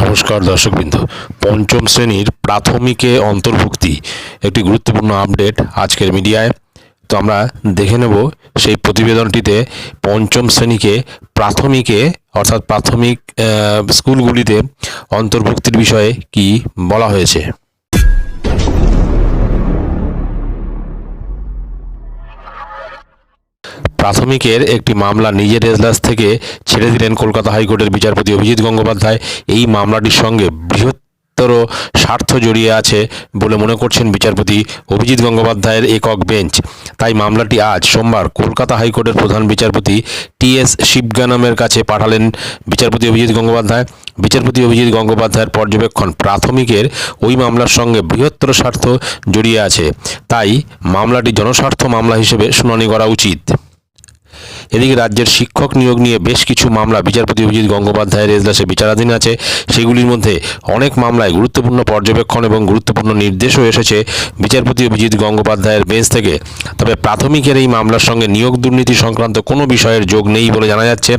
নমস্কার দর্শকবৃন্দ। পঞ্চম শ্রেণির প্রাথমিকে অন্তর্ভুক্তি, একটি গুরুত্বপূর্ণ আপডেট আজকের মিডিয়ায়। তো আমরা দেখে নেব সেই প্রতিবেদনটিতে পঞ্চম শ্রেণীকে প্রাথমিকে, অর্থাৎ প্রাথমিক স্কুলগুলিতে অন্তর্ভুক্তির বিষয়ে কি বলা হয়েছে। প্রাথমিকের একটি মামলা নিজের এজলাস থেকে ছেড়ে দিলেন কলকাতা হাইকোর্টের বিচারপতি অভিজিৎ গঙ্গোপাধ্যায়। এই মামলাটির সঙ্গে বৃহত্তর স্বার্থ জড়িয়ে আছে বলে মনে করছেন বিচারপতি অভিজিৎ গঙ্গোপাধ্যায়ের একক বেঞ্চ। তাই মামলাটি আজ সোমবার কলকাতা হাইকোর্টের প্রধান বিচারপতি টি এস শিবগানমের কাছে পাঠালেন বিচারপতি অভিজিৎ গঙ্গোপাধ্যায়। বিচারপতি অভিজিৎ গঙ্গোপাধ্যায়ের পর্যবেক্ষণ প্রাথমিকের ওই মামলার সঙ্গে বৃহত্তর স্বার্থ জড়িয়ে আছে। তাই মামলাটি জনস্বার্থ মামলা হিসেবে শুনানি করা উচিত। এদিকে রাজ্যের শিক্ষক নিয়োগ নিয়ে বেশ কিছু মামলা বিচারপতি অভিজিৎ গঙ্গোপাধ্যায়ের এজলাসে বিচারাধীন আছে। সেগুলির মধ্যে অনেক মামলায় গুরুত্বপূর্ণ পর্যবেক্ষণ এবং গুরুত্বপূর্ণ নির্দেশও এসেছে বিচারপতি অভিজিৎ গঙ্গোপাধ্যায়ের বেঞ্চ থেকে। তবে প্রাথমিকের এই মামলার সঙ্গে নিয়োগ দুর্নীতি সংক্রান্ত কোনো বিষয়ের যোগ নেই বলে জানা যাচ্ছে।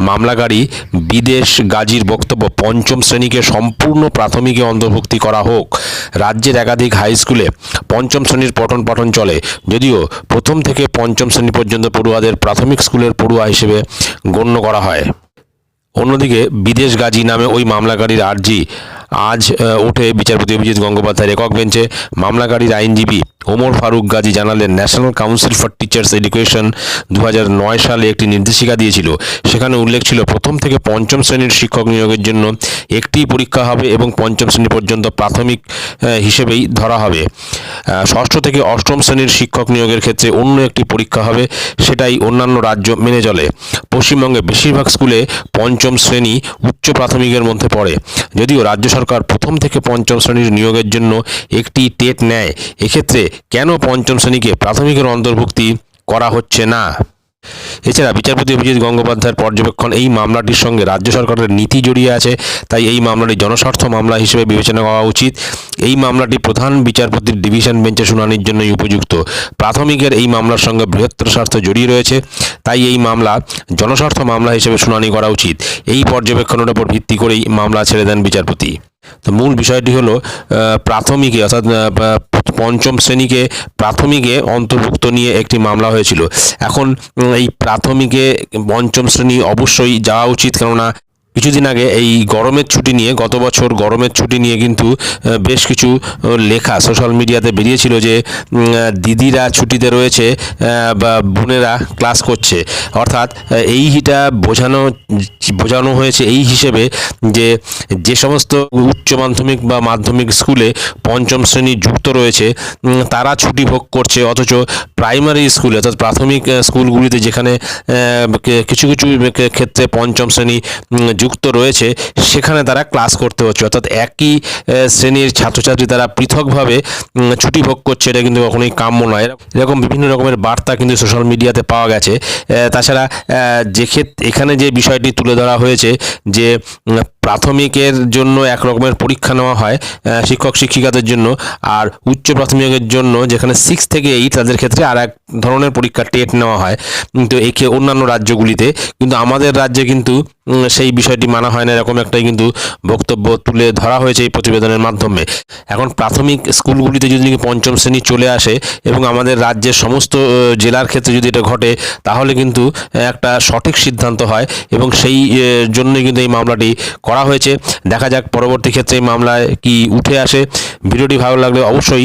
মামলাকারী বিদেশ গাজীর বক্তব্য পঞ্চম শ্রেণীকে সম্পূর্ণ প্রাথমিকে অন্তর্ভুক্তি করা হোক। রাজ্যের একাধিক হাই স্কুলে পঞ্চম শ্রেণির পঠন পাঠন চলে। যদিও প্রথম থেকে পঞ্চম শ্রেণি পর্যন্ত পড়ুয়াদের প্রাথমিক স্কুলের পড়ুয়া হিসেবে গণ্য করা হয়। অন্যদিকে বিদেশ গাজী নামে ওই মামলাকারীর আর্জি আজ ওঠে বিচারপতি অভিজিৎ গঙ্গোপাধ্যায়ের একক বেঞ্চে মামলাকারীর আইনজীবী ওমর ফারুক গাজী জানালেন, National Council for Teachers Education দু হাজার নয় সালে একটি নির্দেশিকা দিয়েছিল। সেখানে উল্লেখ ছিল, প্রথম থেকে পঞ্চম শ্রেণির শিক্ষক নিয়োগের জন্য একটি পরীক্ষা হবে এবং পঞ্চম শ্রেণি পর্যন্ত প্রাথমিক হিসেবেই ধরা হবে। ষষ্ঠ থেকে অষ্টম শ্রেণির শিক্ষক নিয়োগের ক্ষেত্রে অন্য একটি পরীক্ষা হবে, সেটাই অন্যান্য রাজ্য মেনে চলে। পশ্চিমবঙ্গে বেশিরভাগ স্কুলে পঞ্চম শ্রেণি উচ্চ প্রাথমিকের মধ্যে পড়ে। যদিও রাজ্য সরকার প্রথম থেকে পঞ্চম শ্রেণির নিয়োগের জন্য একটি টেট নেয়। এক্ষেত্রে কেন পঞ্চম শ্রেণীকে প্রাথমিকের অন্তর্ভুক্তি করা হচ্ছে না? এছাড়া বিচারপতি অভিজিৎ গঙ্গোপাধ্যায়ের পর্যবেক্ষণ, এই মামলাটির সঙ্গে রাজ্য সরকারের নীতি জড়িয়ে আছে, তাই এই মামলাটি জনস্বার্থ মামলা হিসেবে বিবেচনা করা উচিত। এই মামলাটি প্রধান বিচারপতির ডিভিশন বেঞ্চে শুনানির জন্যই উপযুক্ত। প্রাথমিকের এই মামলার সঙ্গে বৃহত্তর স্বার্থ জড়িয়ে রয়েছে, তাই এই মামলা জনস্বার্থ মামলা হিসেবে শুনানি করা উচিত। এই পর্যবেক্ষণের উপর ভিত্তি করেই মামলা ছেড়ে দেন বিচারপতি। তো মূল বিষয়টি হলো প্রাথমিকে অর্থাৎ পঞ্চম শ্রেণীকে প্রাথমিকে অন্তর্ভুক্ত নিয়ে একটি মামলা হয়েছিল। এখন এই প্রাথমিকে পঞ্চম শ্রেণি অবশ্যই যাওয়া উচিত কেননা কিছুদিন আগে এই গরমের ছুটি নিয়ে, গত বছর গরমের ছুটি নিয়ে কিন্তু বেশ কিছু লেখা সোশ্যাল মিডিয়াতে বেরিয়েছিল যে দিদিরা ছুটিতে রয়েছে বা বোনেরা ক্লাস করছে। অর্থাৎ এই হিটা বোঝানো বোঝানো হয়েছে এই হিসেবে যে যে সমস্ত উচ্চ মাধ্যমিক বা মাধ্যমিক স্কুলে পঞ্চম শ্রেণি যুক্ত রয়েছে তারা ছুটি ভোগ করছে, অথচ প্রাইমারি স্কুলে, অর্থাৎ প্রাথমিক স্কুলগুলিতে যেখানে কিছু কিছু ক্ষেত্রে পঞ্চম শ্রেণি যুক্ত রয়েছে, সেখানে তারা ক্লাস করতে হচ্ছে। অর্থাৎ একই শ্রেণির ছাত্রছাত্রী তারা পৃথকভাবে ছুটি ভোগ করছে, এটা কিন্তু কখনোই কাম্য নয়। এরকম বিভিন্ন রকমের বার্তা কিন্তু সোশ্যাল মিডিয়াতে পাওয়া গেছে। তাছাড়া যে এখানে যে বিষয়টি তুলে ধরা হয়েছে, যে প্রাথমিকের জন্য এক রকমের পরীক্ষা নেওয়া হয় শিক্ষক শিক্ষিকাদের জন্য, আর উচ্চ প্রাথমিকের জন্য যেখানে সিক্স থেকে এইট তাদের ক্ষেত্রে আর এক ধরনের পরীক্ষা টেট নেওয়া হয় কিন্তু একে অন্যান্য রাজ্যগুলিতে। কিন্তু আমাদের রাজ্যে কিন্তু সেই বিষয়টি মানা হয় না এরকম একটাই কিন্তু বক্তব্য তুলে ধরা হয়েছে এই প্রতিবেদনের মাধ্যমে। এখন প্রাথমিক স্কুলগুলিতে যদি পঞ্চম শ্রেণি চলে আসে এবং আমাদের রাজ্যের সমস্ত জেলার ক্ষেত্রে যদি এটা ঘটে তাহলে কিন্তু একটা সঠিক সিদ্ধান্ত হয় এবং সেই আহ, জন্যই কিন্তু এই মামলাটি করা হয়েছে। দেখা যাক পরবর্তী ক্ষেত্রে এই মামলায় কি উঠে আসে। ভিডিওটি ভালো লাগলে অবশ্যই